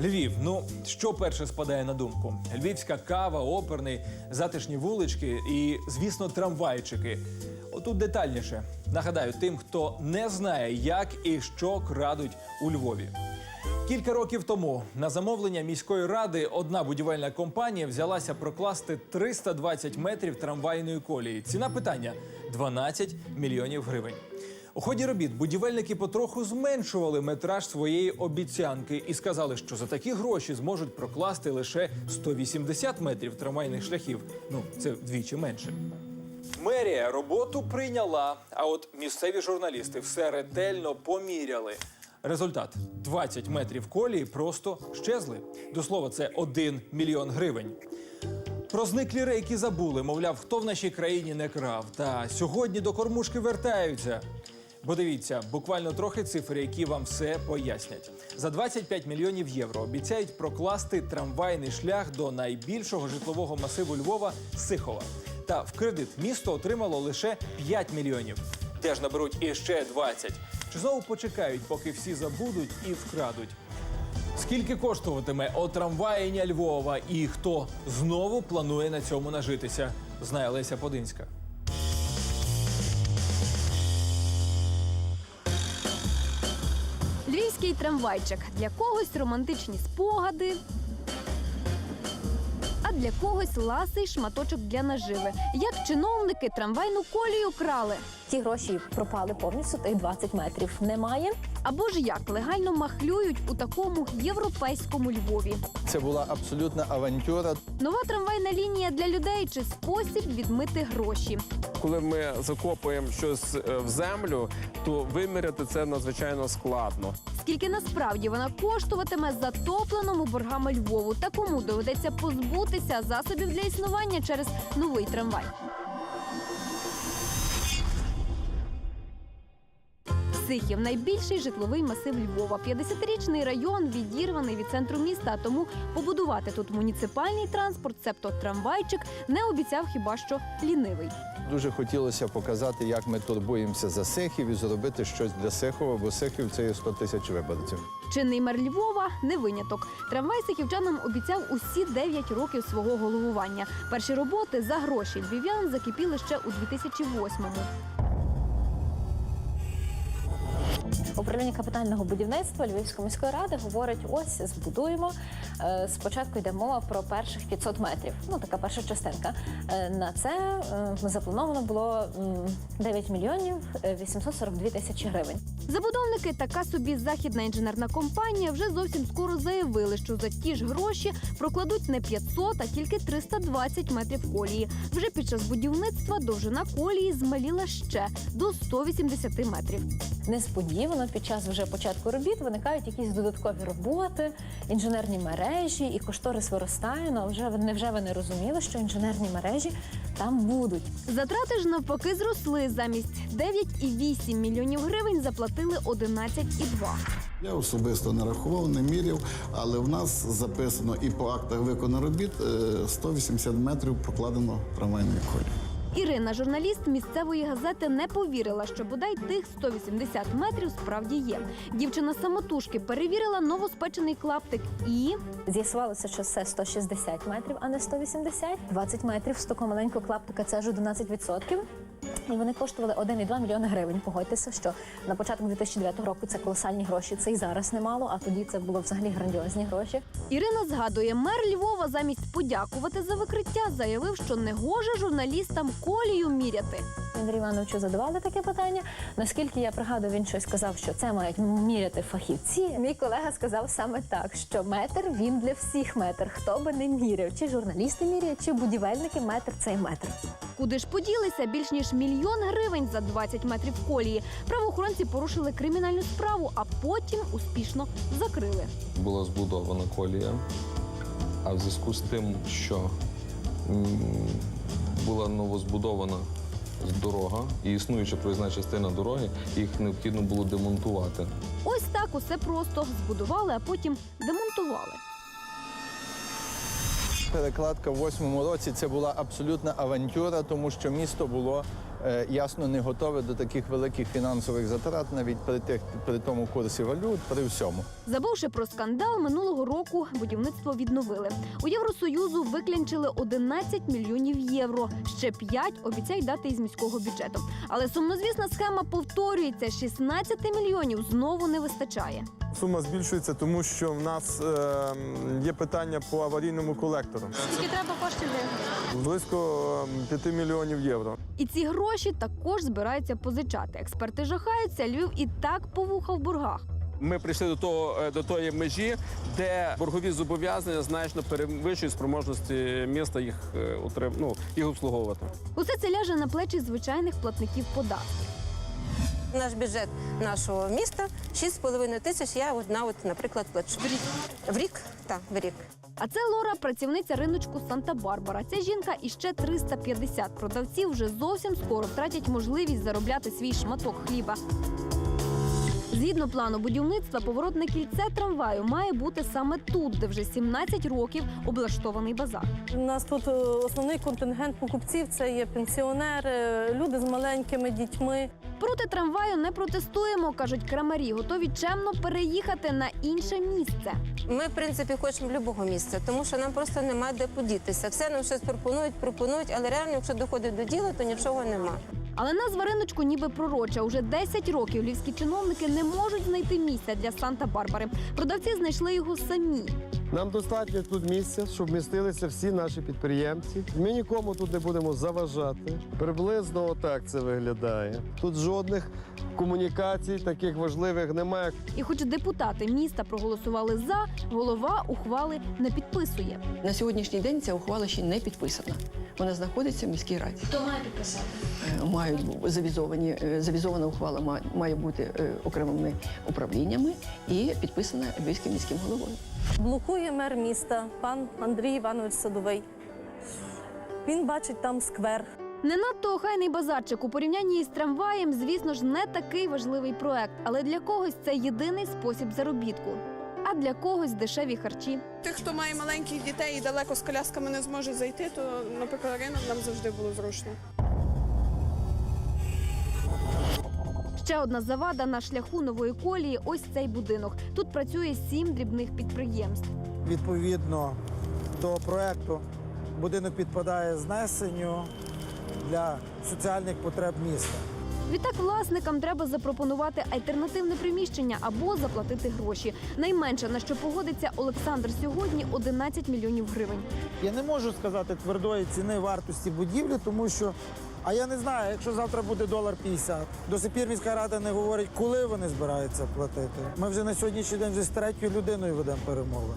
Львів. Ну що перше спадає на думку? Львівська кава, оперний, затишні вулички і, звісно, трамвайчики. Отут детальніше. Нагадаю, тим, хто не знає, як і що крадуть у Львові. Кілька років тому на замовлення міської ради одна будівельна компанія взялася прокласти 320 метрів трамвайної колії. Ціна питання 12 мільйонів гривень. У ході робіт будівельники потроху зменшували метраж своєї обіцянки і сказали, що за такі гроші зможуть прокласти лише 180 метрів трамвайних шляхів. Ну це вдвічі менше. Мерія роботу прийняла, а от місцеві журналісти все ретельно поміряли. Результат 20 метрів колії просто щезли. До слова, це 1 мільйон гривень. Про зниклі рейки забули, мовляв, хто в нашій країні не крав. Та сьогодні до кормушки вертаються. Бо дивіться, буквально трохи цифр, які вам все пояснять. За 25 мільйонів євро обіцяють прокласти трамвайний шлях до найбільшого житлового масиву Львова Сихова. Та в кредит місто отримало лише 5 мільйонів. Де ж наберуть іще 20? Чи знову почекають, поки всі забудуть і вкрадуть? Скільки коштуватиме отрамваєння Львова і хто знову планує на цьому нажитися? Знає Леся Подинська. Львівський трамвайчик для когось романтичні спогади. А для когось ласий шматочок для наживи. Як чиновники трамвайну колію крали. Ті гроші пропали повністю, тих 20 метрів немає. Або ж як легально махлюють у такому європейському Львові. Це була абсолютна авантюра. Нова трамвайна лінія для людей чи спосіб відмити гроші. Коли ми закопуємо щось е, в землю, то виміряти це надзвичайно складно. Скільки насправді вона коштуватиме затопленому боргами Львову та кому доведеться позбутися засобів для існування через новий трамвай. Сихів найбільший житловий масив Львова. 50-річний район відірваний від центру міста. Тому побудувати тут муніципальний транспорт, цебто трамвайчик, не обіцяв хіба що лінивий. Дуже хотілося показати, як ми турбуємося за сехів і зробити щось для сехова, бо сехів це є 100 тисяч виборців. Чинний мер Львова не виняток. Трамвай сихівчанам обіцяв усі 9 років свого головування. Перші роботи за гроші львів'ян закипіли ще у 2008-му. Управління капітального будівництва Львівської міської ради говорить: ось збудуємо. Е, Спочатку йде мова про перших 500 метрів. Ну така перша частинка. Е, На це е, заплановано було м, 9 мільйонів е, 842 тисячі гривень. Забудовники, така собі західна інженерна компанія, вже зовсім скоро заявили, що за ті ж гроші прокладуть не 500, а тільки 320 метрів колії. Вже під час будівництва довжина колії змаліла ще до 180 метрів. Несподівано під час вже початку робіт виникають якісь додаткові роботи, інженерні мережі і кошторис виростає. Ну а вже невже ви не розуміли, що інженерні мережі там будуть. Затрати ж навпаки зросли. Замість 9,8 мільйонів гривень заплатили 11,2. Я особисто не рахував, не міряв, але в нас записано і по актах виконаних робіт е, 180 метрів покладено трамвайної колії. Ірина, журналіст місцевої газети, не повірила, що бодай тих 180 метрів справді є. Дівчина самотужки перевірила новоспечений клаптик і З'ясувалося, що це 160 метрів, а не 180. 20 метрів з такого маленького клаптика це ж 11%. І вони коштували 1,2 мільйони гривень. Погодьтеся, що на початку 2009 року це колосальні гроші. Це і зараз немало, а тоді це було взагалі грандіозні гроші. Ірина згадує, мер Львова замість подякувати за викриття заявив, що не гоже журналістам колію міряти. Андрію Івановичу задавали таке питання. Наскільки я пригадую, він щось сказав, що це мають міряти фахівці. Мій колега сказав саме так, що метр він для всіх метр. Хто би не міряв, чи журналісти міряють, чи будівельники метр цей метр. Куди ж поділися більш ніж мільйон гривень за 20 метрів колії? Правоохоронці порушили кримінальну справу, а потім успішно закрили. була збудована колія, а в зв'язку з тим, що була новозбудована дорога і існуюча проїзна частина дороги, їх необхідно було демонтувати. Ось так усе просто збудували, а потім демонтували. Перекладка в восьмому році це була абсолютна авантюра, тому що місто було ясно не готове до таких великих фінансових затрат, навіть при тих при тому курсі валют, при всьому. Забувши про скандал, минулого року будівництво відновили. У Євросоюзу виклянчили 11 мільйонів євро. Ще 5 обіцяють дати із міського бюджету. Але сумнозвісна схема повторюється: 16 мільйонів знову не вистачає. Сума збільшується, тому що в нас е, є питання по аварійному колектору. Скільки треба коштів? Близько е, 5 мільйонів євро. І ці гроші також збираються позичати. Експерти жахаються. Львів і так повуха в боргах. Ми прийшли до того е, до тої межі, де боргові зобов'язання значно перевищують спроможності міста їх е, утрим, ну, їх обслуговувати. Усе це ляже на плечі звичайних платників податків. Наш бюджет нашого міста 6,5 тисяч. Я одна, от, наприклад, плачу. В рік? В рік? Так, в рік. А це Лора, працівниця риночку Санта-Барбара. Ця жінка і ще 350 продавців вже зовсім скоро втратять можливість заробляти свій шматок хліба. Згідно плану будівництва, поворотне кільце трамваю має бути саме тут, де вже 17 років облаштований базар. У нас тут е, основний контингент покупців це є пенсіонери, люди з маленькими дітьми. Проти трамваю не протестуємо, кажуть крамарі, готові чемно переїхати на інше місце. Ми, в принципі, хочемо будь-якого місця, тому що нам просто нема де подітися. Все нам щось пропонують, пропонують, але реально, якщо доходить до діла, то нічого нема. Але назва риночку ніби пророча. Уже 10 років львівські чиновники не можуть знайти місця для Санта-Барбари. Продавці знайшли його самі. Нам достатньо тут місця, щоб вмістилися всі наші підприємці. Ми нікому тут не будемо заважати. Приблизно отак це виглядає. Тут жодних комунікацій таких важливих немає. І хоч депутати міста проголосували за, голова ухвали не підписує. На сьогоднішній день ця ухвала ще не підписана. Вона знаходиться в міській раді. Хто має підписати? Е, Мають завізовані е, завізована ухвала ма- має бути е, окремими управліннями і підписана львівським міським головою. Блокує мер міста, пан Андрій Іванович Садовий. Він бачить там сквер. Не надто охайний базарчик у порівнянні із трамваєм, звісно ж, не такий важливий проект, але для когось це єдиний спосіб заробітку. А для когось дешеві харчі. Тих, хто має маленьких дітей і далеко з колясками не зможе зайти, то, наприклад, ринок нам завжди було зручно. Ще одна завада на шляху нової колії ось цей будинок. Тут працює сім дрібних підприємств. Відповідно до проекту будинок підпадає знесенню для соціальних потреб міста. Відтак власникам треба запропонувати альтернативне приміщення або заплатити гроші. Найменше на що погодиться Олександр сьогодні 11 мільйонів гривень. Я не можу сказати твердої ціни вартості будівлі, тому що а я не знаю, якщо завтра буде долар 50. До сих пір міська рада не говорить, коли вони збираються платити. Ми вже на сьогоднішній день вже з третьою людиною ведемо перемовини.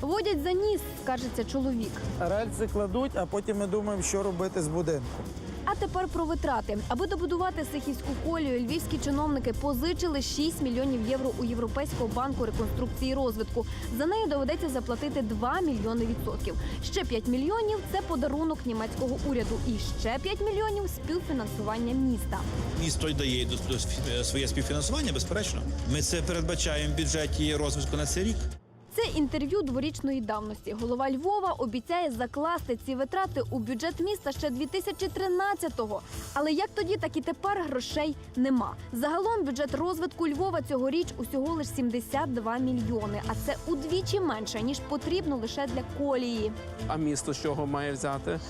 Водять за ніс, скажеться чоловік. Рельси кладуть, а потім ми думаємо, що робити з будинком. А тепер про витрати. Аби добудувати Сихівську колію, львівські чиновники позичили 6 мільйонів євро у Європейського банку реконструкції і розвитку. За нею доведеться заплатити 2 мільйони відсотків. Ще 5 мільйонів це подарунок німецького уряду. І ще 5 мільйонів співфінансування міста. Місто й дає до- своє співфінансування, безперечно. Ми це передбачаємо в бюджеті розвитку на цей рік. Це інтерв'ю дворічної давності. Голова Львова обіцяє закласти ці витрати у бюджет міста ще 2013-го. Але як тоді, так і тепер грошей нема. Загалом бюджет розвитку Львова цьогоріч усього лише 72 мільйони, а це удвічі менше ніж потрібно лише для колії. А місто з чого має взяти?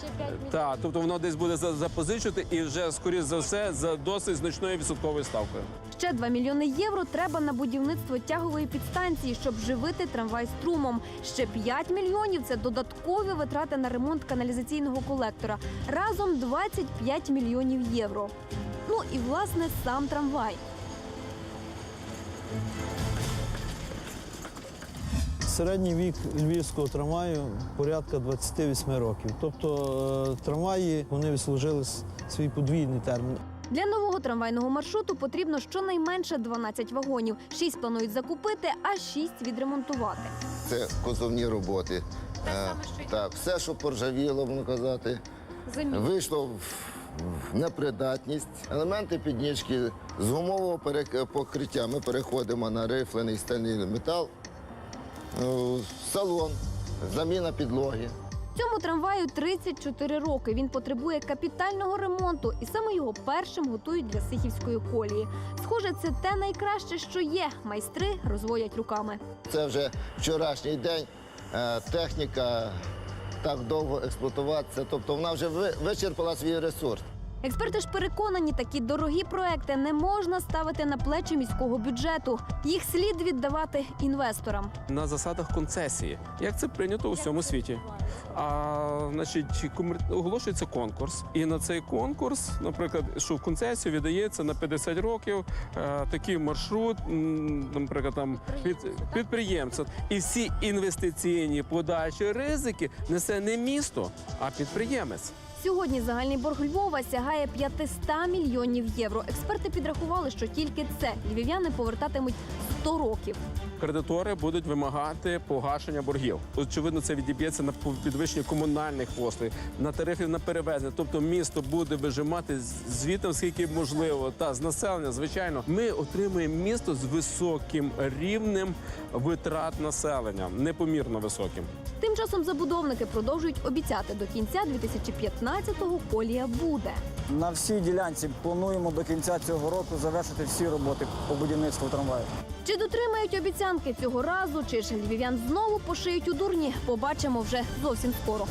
Так, тобто воно десь буде за- запозичувати і вже, скоріш за все, за досить значною відсотковою ставкою. Ще 2 мільйони євро треба на будівництво тягової підстанції, щоб живити трамвай струмом. Ще 5 мільйонів це додаткові витрати на ремонт каналізаційного колектора. Разом 25 мільйонів євро. Ну і власне сам трамвай. Середній вік львівського трамваю порядка 28 років. Тобто е, трамваї вони відслужили свій подвійний термін. Для нового трамвайного маршруту потрібно щонайменше 12 вагонів. 6 планують закупити, а 6 відремонтувати. Це кузовні роботи. Е, Так, все, що поржавіло, можна казати, вийшло в в непридатність. Елементи підніжки з гумового перек- покриття ми переходимо на рифлений стальний метал. Е, Салон, заміна підлоги. Цьому трамваю 34 роки. Він потребує капітального ремонту, і саме його першим готують для Сихівської колії. Схоже, це те найкраще, що є. Майстри розводять руками. Це вже вчорашній день. Е, Техніка так довго експлуатуватися, тобто вона вже ви- вичерпала свій ресурс. Експерти ж переконані, такі дорогі проекти не можна ставити на плечі міського бюджету. Їх слід віддавати інвесторам. на засадах концесії, як це прийнято у всьому світі. А значить, комер- оголошується конкурс, і на цей конкурс, наприклад, що в концесію віддається на 50 років е, такий маршрут, наприклад, там під підприємця, і всі інвестиційні подальші ризики несе не місто, а підприємець. Сьогодні загальний борг Львова сягає 500 мільйонів євро. Експерти підрахували, що тільки це львів'яни повертатимуть 100 років. Кредитори будуть вимагати погашення боргів. Очевидно, це відіб'ється на підвищення комунальних послуг, на тарифи на перевезення. Тобто місто буде вижимати звітом, скільки можливо, та з населення. Звичайно, ми отримуємо місто з високим рівнем витрат населення, непомірно високим. Тим часом забудовники продовжують обіцяти до кінця 2015-го колія буде. На всій ділянці плануємо до кінця цього року завершити всі роботи по будівництву трамваю. Чи дотримають обіцянки цього разу, чи ж львів'ян знову пошиють у дурні? Побачимо вже зовсім скоро.